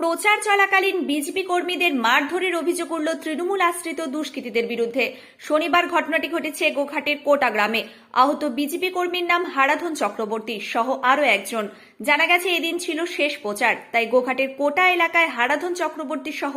প্রচার চলাকালীন বিজেপি কর্মীদের মারধরের অভিযোগ উঠল তৃণমূল আশ্রিত দুষ্কৃতীদের বিরুদ্ধে। শনিবার ঘটনাটি ঘটেছে গোঘাটের কোটা গ্রামে। আহত বিজেপি কর্মীর নাম হারাধন চক্রবর্তী সহ আরও একজন। জানা গেছে, এদিন ছিল শেষ প্রচার। তাই গোঘাটের কোটা এলাকায় হারাধন চক্রবর্তী সহ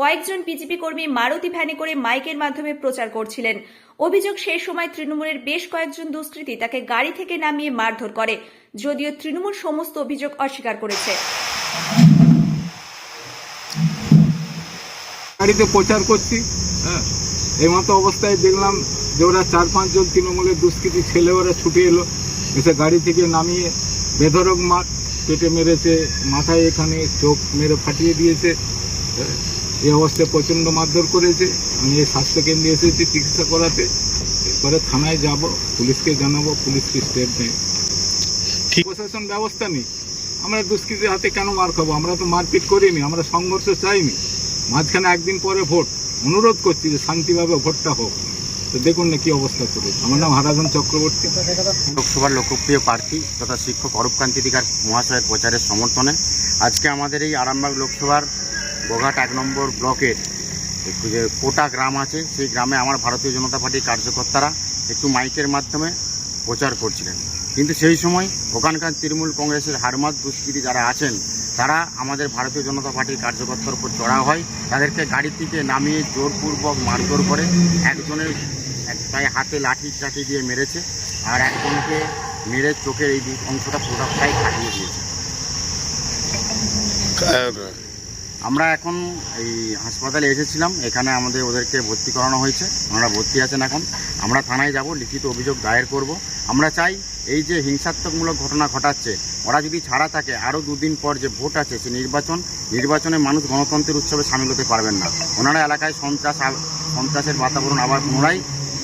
কয়েকজন বিজেপি কর্মী মারুতি ভ্যানে করে মাইকের মাধ্যমে প্রচার করছিলেন। অভিযোগ সেই সময় তৃণমূলের বেশ কয়েকজন দুষ্কৃতী তাকে গাড়ি থেকে নামিয়ে মারধর করে। যদিও তৃণমূল সমস্ত অভিযোগ অস্বীকার করেছে। গাড়িতে প্রচার করছি হ্যাঁ? এই মতো অবস্থায় দেখলাম যে ওরা চার পাঁচজন তৃণমূলের দুষ্কৃতী ছেলে ওরা ছুটে এলো এসে গাড়ি থেকে নামিয়ে বেধরক মার পেটে মেরেছে মাথায় এখানে চোখ মেরে ফাটিয়ে দিয়েছে এই অবস্থায় প্রচণ্ড মারধর করেছে। আমি এই স্বাস্থ্যকেন্দ্রে এসেছি চিকিৎসা করাতে এরপরে থানায় যাব পুলিশকে জানাব পুলিশকে স্টেপ নেই। প্রশাসন ব্যবস্থা নেই। আমরা দুষ্কৃতীর হাতে কেন মার খাব? আমরা তো মারপিট করিনি আমরা সংঘর্ষ চাইনি। মাঝখানে একদিন পরে ভোট। অনুরোধ করছি যে শান্তিভাবে ভোটটা হোক। তো দেখুন না কি অবস্থা করে আমার নাম হারাধন চক্রবর্তী। লোকসভার লোকপ্রিয় প্রার্থী তথা শিক্ষক অরূপকান্তি দিকার মহাশয়ের প্রচারের সমর্থনে আজকে আমাদের এই আরামবাগ লোকসভার গোঘাট এক নম্বর ব্লকের যে কোটা গ্রাম আছে, সেই গ্রামে আমার ভারতীয় জনতা পার্টির কার্যকর্তারা একটু মাইকের মাধ্যমে প্রচার করছিলেন। কিন্তু সেই সময় ওখানকার তৃণমূল কংগ্রেসের হারমাত দুষ্কৃতী যারা আছেন তারা আমাদের ভারতীয় জনতা পার্টির কার্যকর্তার উপর চড়া হয়, তাদেরকে গাড়ি থেকে নামিয়ে জোরপূর্বক মারধর করে একজনের এক প্রায় হাতে লাঠি টাঠি দিয়ে মেরেছে আর একজনকে মেরে চোখের এই অংশটা পুরোটাই কাটিয়ে দিয়েছে। আমরা এখন এই হাসপাতালে এসেছিলাম, এখানে আমাদের ওদেরকে ভর্তি করানো হয়েছে, ওনারা ভর্তি আছেন এখন। আমরা থানায় যাব, লিখিত অভিযোগ দায়ের করব। আমরা চাই এই যে হিংসাত্মকমূলক ঘটনা ঘটাচ্ছে ওরা যদি ছাড়া থাকে আরও দুদিন পর যে ভোট আছে সে নির্বাচন, নির্বাচনে মানুষ গণতন্ত্রের উৎসবে সামিল হতে পারবেন না। ওনারা এলাকায় সন্ত্রাস সন্ত্রাসের বাতাবরণ আবার পুনরায়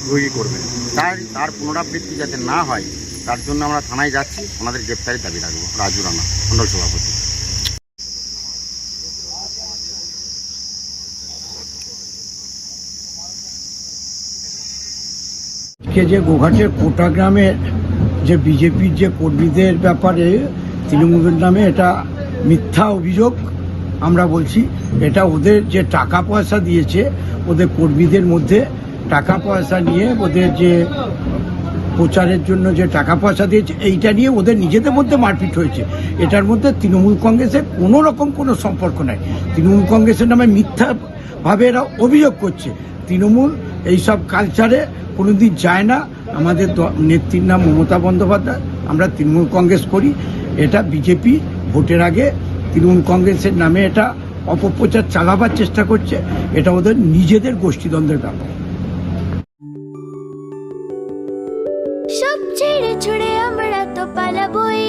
তৈরি করবেন তাই তার পুনরাবৃত্তি যাতে না হয়, তার জন্য আমরা থানায় যাচ্ছি, ওনাদের গ্রেপ্তারের দাবি রাখব। রাজু রানা মণ্ডল সভাপতি। আজকে যে গোঘাটের কোটা গ্রামের যে বিজেপির যে কর্মীদের ব্যাপারে তৃণমূলের নামে এটা মিথ্যা অভিযোগ আমরা বলছি, এটা ওদের যে টাকা পয়সা দিয়েছে, ওদের কর্মীদের মধ্যে টাকা পয়সা নিয়ে ওদের যে প্রচারের জন্য যে টাকা পয়সা দিয়েছে, এইটা নিয়ে ওদের নিজেদের মধ্যে মারপিট হয়েছে। এটার মধ্যে তৃণমূল কংগ্রেসের কোনো রকম কোনো সম্পর্ক নাই। তৃণমূল কংগ্রেসের নামে মিথ্যাভাবে এরা অভিযোগ করছে। তৃণমূল এইসব কালচারে কোনোদিন যায় না। আমাদের নেত্রীর নাম মমতা বন্দ্যোপাধ্যায়, আমরা তৃণমূল কংগ্রেস করি, এটা বিজেপি ভোটের আগে তৃণমূল কংগ্রেসের নামে এটা অপপ্রচার চালাবার চেষ্টা করছে, এটা ওদের নিজেদের গোষ্ঠীদ্বন্দ্বের ব্যাপার। সব ছেড়ে ছুড়ে আমরা তো পালাবই।